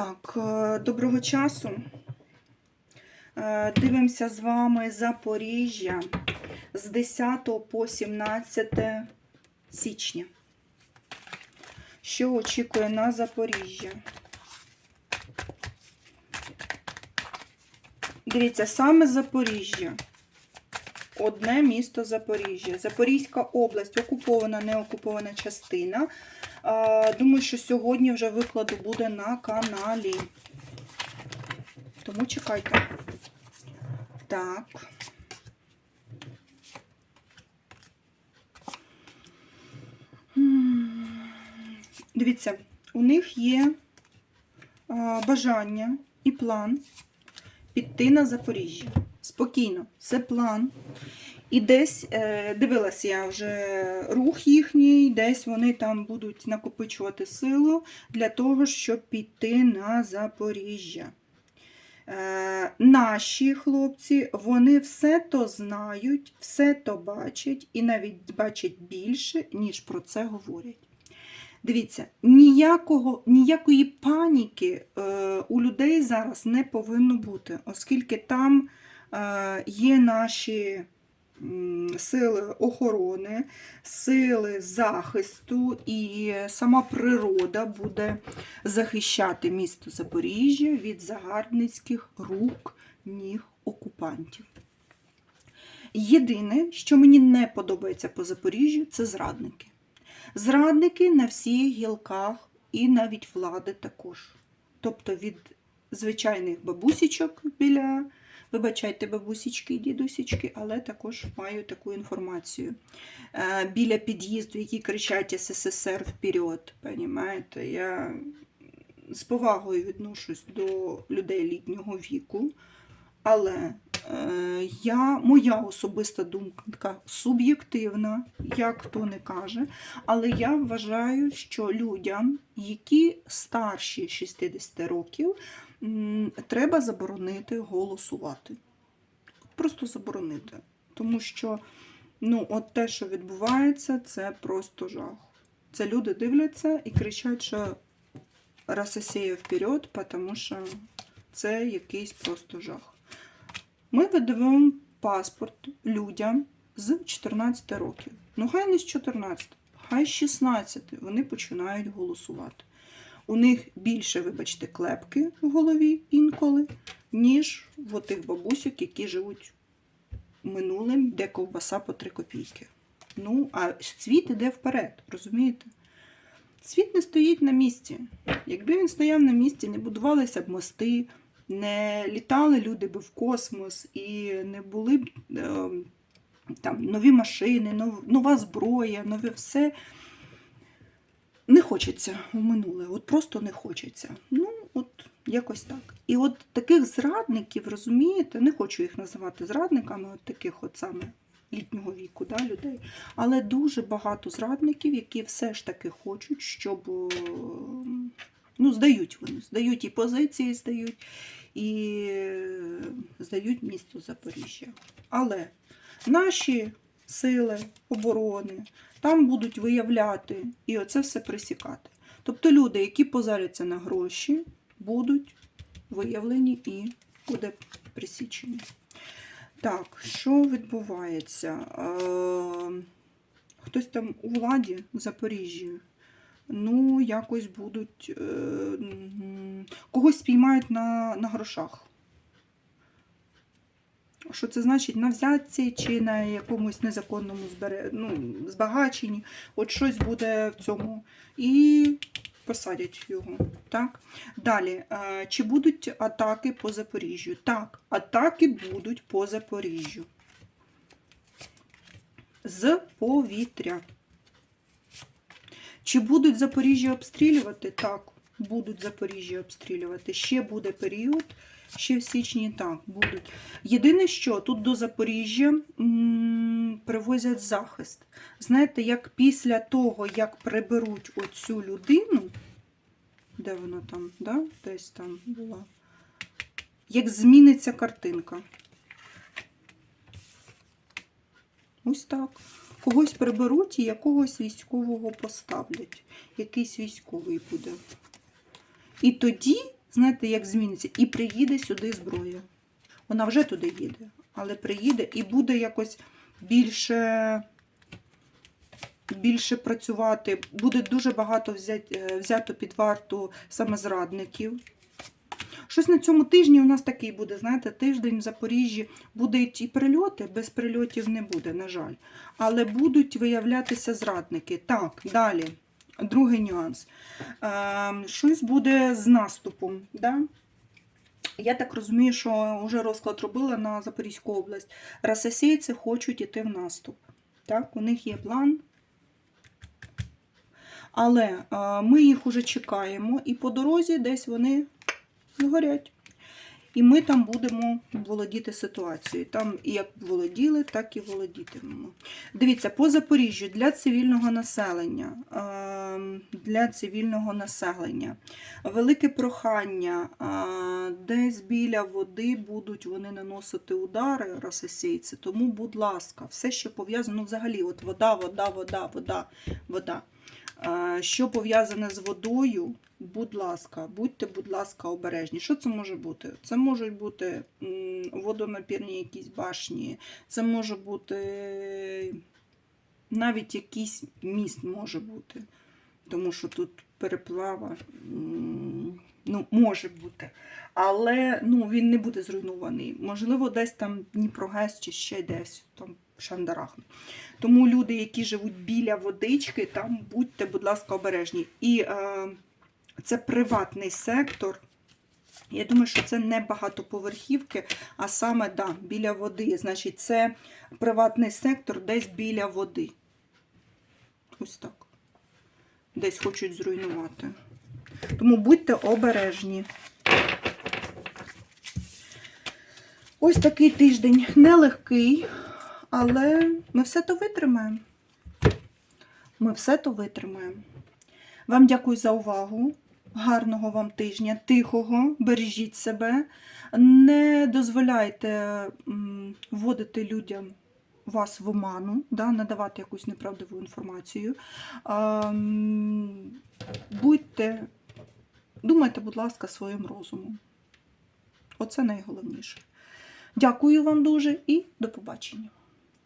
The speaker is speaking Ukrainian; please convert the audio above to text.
Так, е, доброго часу. Е, Дивимося з вами Запоріжжя з 10 по 17 січня. Що очікує на Запоріжжя? Дивіться, саме Запоріжжя. Одне місто Запоріжжя. Запорізька область, окупована, неокупована частина. Думаю, що сьогодні вже викладу буде на каналі. Тому чекайте. Так. Дивіться, у них є бажання і план піти на Запоріжжя. Спокійно, це план. І десь е, дивилася я вже рух їхній, десь вони там будуть накопичувати силу для того, щоб піти на Запоріжжя. Е, наші хлопці, вони все то знають, все то бачать і навіть бачать більше, ніж про це говорять. Дивіться, ніякого, ніякої паніки е, у людей зараз не повинно бути, оскільки там е, є наші сили охорони, сили захисту, і сама природа буде захищати місто Запоріжжя від загарбницьких рук ніг окупантів. Єдине, що мені не подобається по Запоріжжю, це зрадники. Зрадники на всіх гілках і навіть влади також. Тобто від звичайних бабусічок біля, вибачайте, бабусічки і дідусічки, але також маю таку інформацію. Е, Біля під'їзду, які кричать СССР вперед. Понімаєте? Я з повагою відношусь до людей літнього віку. Але е, я, моя особиста думка суб'єктивна, як хто не каже, але я вважаю, що людям, які старші 60 років, треба заборонити голосувати. Просто заборонити. Тому що ну, от те, що відбувається, це просто жах. Це люди дивляться і кричать, що Росія вперед, тому що це якийсь просто жах. Ми видаємо паспорт людям з 14 років. Ну, хай не з 14, хай з 16 вони починають голосувати. У них більше, вибачте, клепки в голові інколи, ніж в тих бабусів, які живуть минулим, де ковбаса по 3 копійки. Ну, а світ іде вперед, розумієте? Світ не стоїть на місці. Якби він стояв на місці, не будувалися б мости, не літали люди би в космос і не були б е, там нові машини, нов, нова зброя, нове все. Не хочеться у минуле, от просто не хочеться. Ну, от якось так. І от таких зрадників, розумієте, не хочу їх називати зрадниками, от таких от саме літнього віку да, людей. Але дуже багато зрадників, які все ж таки хочуть, щоб ну, здають вони, здають і позиції, здають, і е, здають місто Запоріжжя. Але наші сили оборони там будуть виявляти і оце все присікати. Тобто люди, які позаряться на гроші, будуть виявлені і буде присічені. Так, що відбувається? Е, Хтось там у владі в Запоріжжі. Ну, якось будуть. е, Когось спіймають на, на грошах. Що це значить на взятці чи на якомусь незаконному збере... ну, збагаченні? От щось буде в цьому. І посадять його. Так? Далі, е, чи будуть атаки по Запоріжжю? Так, атаки будуть по Запоріжжю. З повітря. Чи будуть Запоріжжя обстрілювати? Так, будуть Запоріжжя обстрілювати. Ще буде період, ще в січні так будуть. Єдине, що тут до Запоріжжя привозять захист. Знаєте, як після того, як приберуть оцю людину, де вона там, да? десь там була, як зміниться картинка. Ось так. Когось приберуть і якогось військового поставлять. Якийсь військовий буде. І тоді знаєте, як зміниться. І приїде сюди зброя. Вона вже туди їде, але приїде і буде якось більше, більше працювати. Буде дуже багато е, взято під варту саме зрадників. Щось на цьому тижні у нас такий буде, знаєте, тиждень в Запоріжжі будуть і прильоти, без прильотів не буде, на жаль. Але будуть виявлятися зрадники. Так, далі. Другий нюанс. Е, щось буде з наступом. Да? Я так розумію, що вже розклад робила на Запорізьку область. Рососійці хочуть іти в наступ. Так, у них є план. Але е, ми їх уже чекаємо, і по дорозі десь вони згорять. І ми там будемо володіти ситуацією. Там як володіли, так і володітимемо. Дивіться, по Запоріжжю для цивільного населення. е, Для цивільного населення. Велике прохання. е, Десь біля води будуть вони наносити удари рососійці. Тому, будь ласка, все, що пов'язано, ну, взагалі, от вода, вода, вода, вода, вода. Що пов'язане з водою, будь ласка, будьте, будь ласка, обережні. Що це може бути? Це можуть бути водонапірні якісь башні, це може бути навіть якийсь міст може бути. Тому що тут переплава ну, може бути. Але ну, він не буде зруйнований. Можливо, десь там Дніпрогес чи ще десь там шандарахне. Тому люди, які живуть біля водички, там будьте, будь ласка, обережні. І е, це приватний сектор. Я думаю, що це не багатоповерхівки, а саме да, біля води. Значить, це приватний сектор десь біля води. Ось так. Десь хочуть зруйнувати. Тому будьте обережні. Ось такий тиждень нелегкий, але ми все то витримаємо. Ми все то витримаємо. Вам дякую за увагу. Гарного вам тижня, тихого, бережіть себе. Не дозволяйте вводити людям вас в оману, да, надавати якусь неправдиву інформацію. Будьте, думайте, будь ласка, своїм розумом. Оце найголовніше. Дякую вам дуже і до побачення.